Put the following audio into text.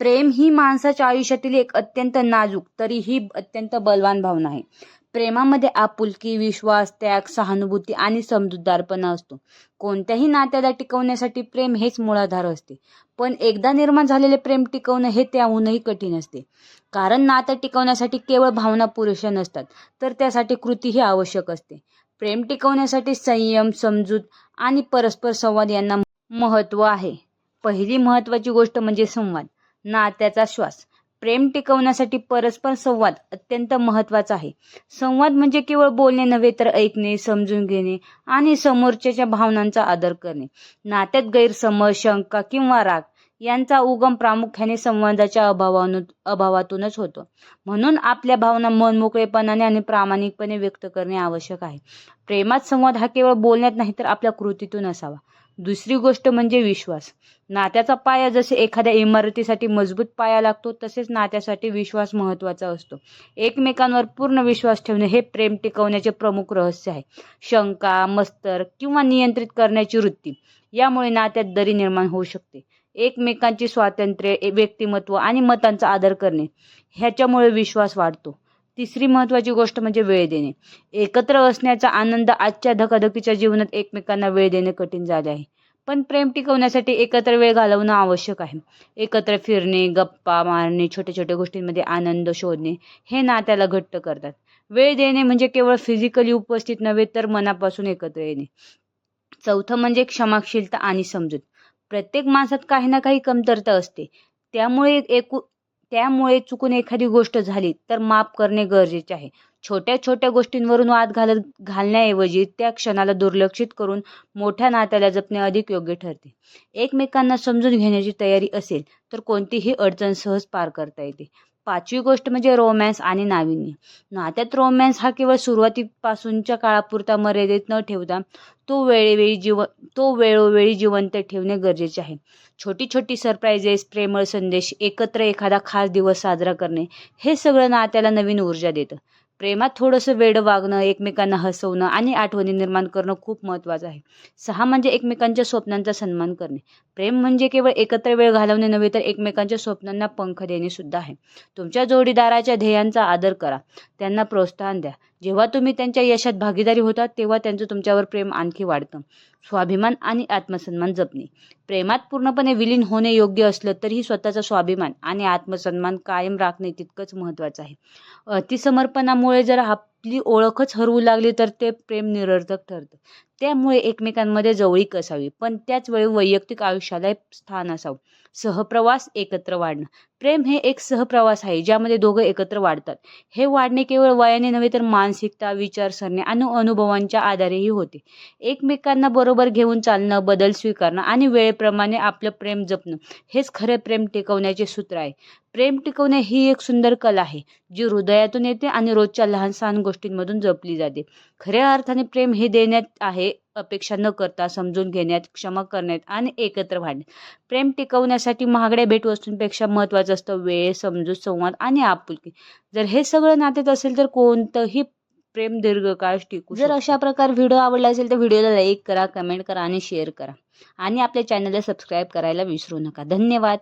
प्रेम ही माणसाच्या आयुष्यातील एक अत्यंत नाजूक तरीही अत्यंत बलवान भावना आहे. प्रेमामध्ये आपुलकी विश्वास त्याग सहानुभूती आणि समजूतदारपणा असतो. कोणत्याही नात्याला टिकवण्यासाठी प्रेम हेच मुळाधार असते. पण एकदा निर्माण झालेले प्रेम टिकवणं हे त्याहूनही कठीण असते. कारण नातं टिकवण्यासाठी केवळ भावना पुरेशा नसतात तर त्यासाठी कृतीही आवश्यक असते. प्रेम टिकवण्यासाठी संयम समजूत आणि परस्पर संवाद यांना महत्त्व आहे. पहिली महत्त्वाची गोष्ट म्हणजे संवाद. नात्याचा श्वास. प्रेम टिकवण्यासाठी परस्पर संवाद अत्यंत महत्त्वाचा आहे. संवाद म्हणजे केवळ बोलणे नव्हे तर ऐकणे समजून घेणे आणि समोरच्याच्या भावनांचा आदर करणे. नात्यात गैरसमज शंका किंवा राग यांचा उगम प्रामुख्याने संवादाच्या अभावानु अभावातूनच होतो. म्हणून आपल्या भावना मनमोकळेपणाने आणि प्रामाणिकपणे व्यक्त करणे आवश्यक आहे. प्रेमात संवाद हा केवळ बोलण्यात नाही तर आपल्या कृतीतून असावा. दुसरी गोष्ट म्हणजे विश्वास. नात्याचा पाया जसे एखाद्या इमारतीसाठी मजबूत पाया लागतो तसेच नात्यासाठी विश्वास महत्त्वाचा असतो. एकमेकांवर पूर्ण विश्वास ठेवणे हे प्रेम टिकवण्याचे प्रमुख रहस्य आहे. शंका मस्तर किंवा नियंत्रित करण्याची वृत्ती. यामुळे नात्यात दरी निर्माण होऊ शकते. एकमेकांची स्वातंत्र्य व्यक्तिमत्व आणि मतांचा आदर करणे. ह्याच्यामुळे विश्वास वाढतो. तिसरी महत्त्वाची गोष्ट म्हणजे वेळ देणे. एकत्र असण्याचा आनंद आजच्या धकाधकीच्या जीवनात एकमेकांना वेळ देणे कठीण झाले आहे. पण प्रेम टिकवण्यासाठी एकत्र वेळ घालवणं आवश्यक आहे. एकत्र फिरणे गप्पा मारणे छोट्या छोट्या गोष्टींमध्ये आनंद शोधणे हे नात्याला घट्ट करतात. वेळ देणे म्हणजे केवळ फिजिकली उपस्थित नव्हे तर मनापासून एकत्र येणे. चौथं म्हणजे क्षमाशीलता आणि समजूत. प्रत्येक माणसात काही ना काही कमतरता असते. त्यामुळे एकू त्यामुळे चुकून एखादी गोष्ट झाली तर माफ करणे गरजेचे आहे. छोट्या छोट्या गोष्टींवरून वाद घालत घालण्याऐवजी त्या क्षणाला दुर्लक्षित करून मोठ्या नात्याला जपणे अधिक योग्य ठरते. एकमेकांना समजून घेण्याची तयारी असेल तर कोणतीही अडचण सहज पार करता येते. पाचवी गोष्ट म्हणजे रोमॅन्स आणि नाविन्य. नात्यात रोमॅन्स हा केवळ सुरुवातीपासूनच्या काळापुरता मर्यादित न ठेवता तो वेळोवेळी जीव तो वेळोवेळी जिवंत ठेवणे गरजेचे आहे. छोटी छोटी सरप्राईजेस प्रेमळ संदेश एकत्र एखादा खास दिवस साजरा करणे हे सगळं नात्याला नवीन ऊर्जा देतं. प्रेमात थोडंसं वेड वागणं एकमेकांना हसवणं आणि आठवणी निर्माण करणं खूप महत्त्वाचं आहे. सहा म्हणजे एकमेकांच्या स्वप्नांचा सन्मान करणे. प्रेम म्हणजे केवळ एकत्र वेळ घालवणे नव्हे तर एकमेकांच्या स्वप्नांना पंख देणे सुद्धा आहे. तुमच्या जोडीदाराच्या ध्येयांचा आदर करा. त्यांना प्रोत्साहन द्या. जेव्हा तुम्ही त्यांच्या यशात भागीदारी होता तेव्हा त्यांचं तुमच्यावर प्रेम आणखी वाढतं. स्वाभिमान आणि आत्मसन्मान जपणे. प्रेमात पूर्णपणे विलीन होणे योग्य असलं तरीही स्वतःचा स्वाभिमान आणि आत्मसन्मान कायम राखणे तितकंच महत्त्वाचं आहे. अतिसमर्पणामुळे जर आपली ओळखच हरवू लागली तर ते प्रेम निरर्थक ठरतं. त्यामुळे एकमेकांमध्ये जवळीक असावी. पण त्याच वेळी वैयक्तिक आयुष्याला स्थान असावं. सहप्रवास एकत्र वाढणं. प्रेम हे एक सहप्रवास आहे ज्यामध्ये दोघं एकत्र वाढतात. हे वाढणे केवळ वयाने नव्हे तर मानसिकता विचारसरणी आणि अनुभवांच्या आधारेही होते. एकमेकांना बरोबर घेऊन चालणं बदल स्वीकारणं आणि वेळेप्रमाणे आपलं प्रेम जपणं हेच खरे प्रेम टिकवण्याचे सूत्र आहे. प्रेम टिकवणे ही एक सुंदर कला आहे जी हृदयातून येते आणि रोजच्या लहान सहान गोष्टींमधून जपली जाते. खऱ्या अर्थाने प्रेम हे देण्यात आहे अपेक्षा न करता समजून घेण्यात क्षमा करण्यात आणि एकत्र वाढण्यात प्रेम टिकवण्यासाठी महागड्या भेटवस्तूंपेक्षा महत्त्वाचं असतं वेळ समजूत संवाद आणि आपुलकी. जर हे सगळं नात्यात असेल तर कोणतंही प्रेम दीर्घकाळ टिकू जर अशा प्रकार व्हिडिओ आवडला असेल तर व्हिडिओला लाईक करा कमेंट करा आणि शेअर करा. आणि आपल्या चॅनलला सबस्क्राईब करायला विसरू नका. धन्यवाद.